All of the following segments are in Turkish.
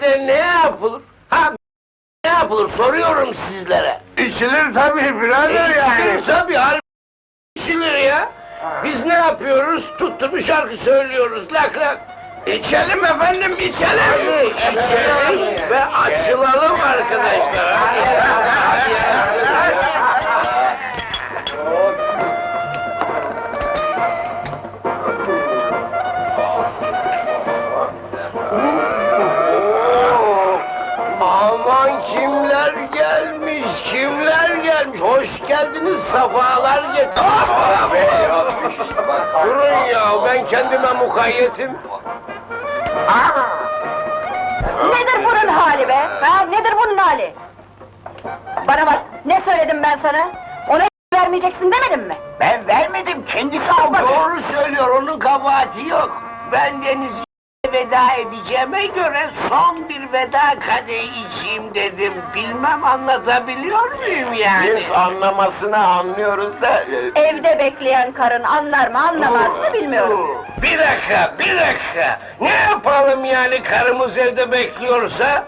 de ne yapılır? Ha ne yapılır soruyorum sizlere. İçilir tabii birader yani. İçilir tabii harbi içilir ya. Biz ne yapıyoruz? Tuttu bir şarkı söylüyoruz lak lak. İçelim efendim içelim. İçelim ve açılalım arkadaşlar. Geldiniz, sefalar getirdiniz. Durun ya, ben kendime mukayyetim. Nedir bunun hali be? Ha, nedir bunun hali? Bana bak, ne söyledim ben sana? Ona vermeyeceksin demedim mi? Ben vermedim kendisi aldı. Doğru söylüyor, onun kabahati yok. Ben Deniz'e veda edeceğime göre son bir veda kadehi içeyim dedim. Bilmem anlatabiliyor muyum yani? Biz anlamasını anlıyoruz da... e, Evde bekleyen karın anlar mı anlamaz mı bilmiyorum. Bir dakika, bir dakika. Ne yapalım yani karımız evde bekliyorsa?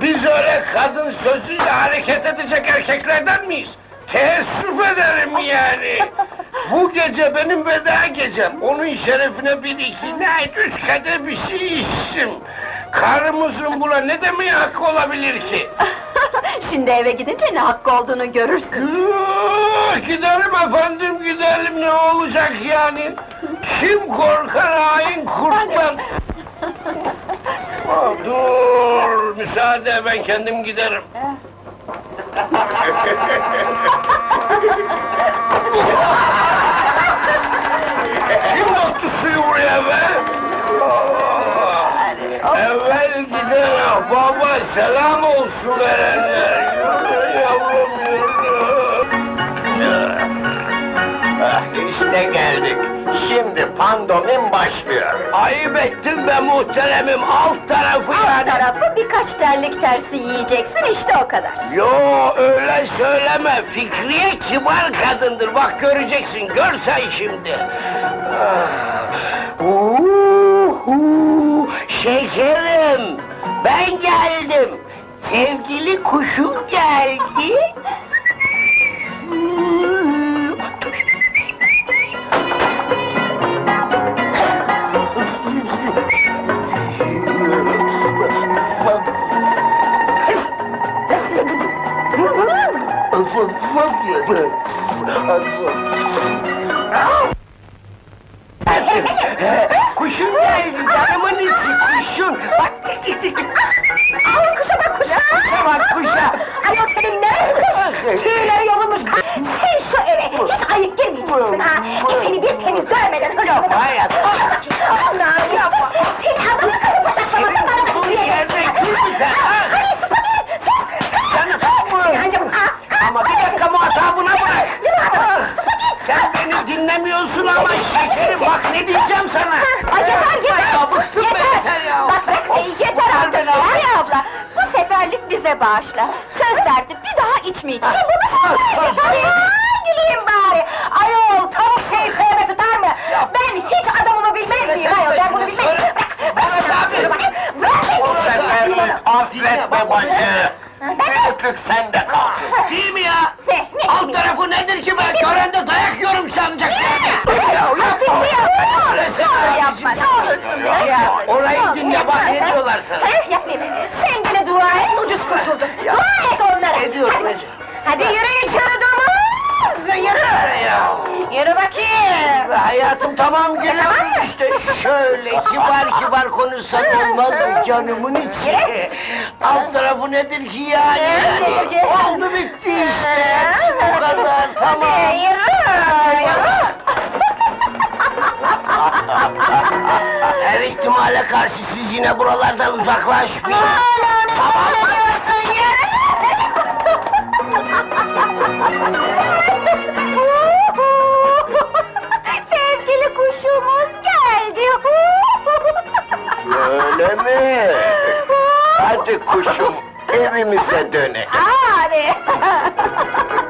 Biz öyle kadın sözüyle hareket edecek erkeklerden miyiz? Teessüf ederim yani. Bu gece benim veda gecem. Onun şerefine bir iki ne et, üç kadeh bir şey içtim. Karımızın buna ne demeye hakkı olabilir ki? Şimdi eve gidince ne hakkı olduğunu görürsün. Yuh, Gidelim efendim gidelim ne olacak yani? Kim korkar hain kurttan? Aa, Dur müsaade ben kendim giderim. Kim döktü suyu buraya be? Evvel giden baba selam olsun verenler. Yürü yavrum ah, İşte geldik. Şimdi pandomim başlıyor. Ayıp ettin be muhteremim alt tarafı Alt yani. tarafı birkaç terlik tersi yiyeceksin işte o kadar. Yo öyle söyleme Fikriye kibar kadındır bak göreceksin gör sen şimdi. Ah, uhu, şekerim ben geldim. Sevgili kuşum geldi. Kuşun geldi canımın içi kuşun. Bak çık çık çık çık. Al kuşa bak kuşa! Kuşa bak kuşa. Ayol senin ne kuş? Tüyleri yolunmuş. Sen şu eve hiç ayıp girmeyeceksin ha. Seni bir temiz görmeden öyle Yapma hayat. Allah'ım yapma. Seni adamın kızı paşaklamadın bana da Dur yerde dur bir sen. ha? Hayır sıfatı! Canım. Yancım ha! Ama bir dakika muhatabına bırak. Ah, Sen beni dinlemiyorsun ama şekerim bak ne diyeceğim sana. Ay yeter yeter! Ya bıktım ben yeter ya. Bak bak e, yeter artık Feriha abla! Bu bize bağışla. Söz verdim bir daha içmeyeceğim. Güleyim bari! Öpük sende kalsın. Değil mi ya? Ne? Alt tarafı nedir ki ben görende dayak yiyorum sanacak yani. Yapma! Resmen Yapma! Ne olursun ya! Orayı dinle bak ne diyorlar sana. Yapmayayım. Sen gene dua et, ucuz kurtuldun. Dua et onlara. Ediyorum, ediyorum. hadi yürü içeri domuz! Yürü! Ya. Yürü bakayım! Hayatım tamam geliyorum işte şöyle kibar kibar konuşsan olmaz mı canımın içi? Alt tarafı nedir ki yani? yani oldu bitti işte. Bu kadar tamam. Yürü! Her ihtimale karşı siz yine buralardan uzaklaşmayın. Tamam mı? Hadi kuşum, evimize dönelim. Hadi!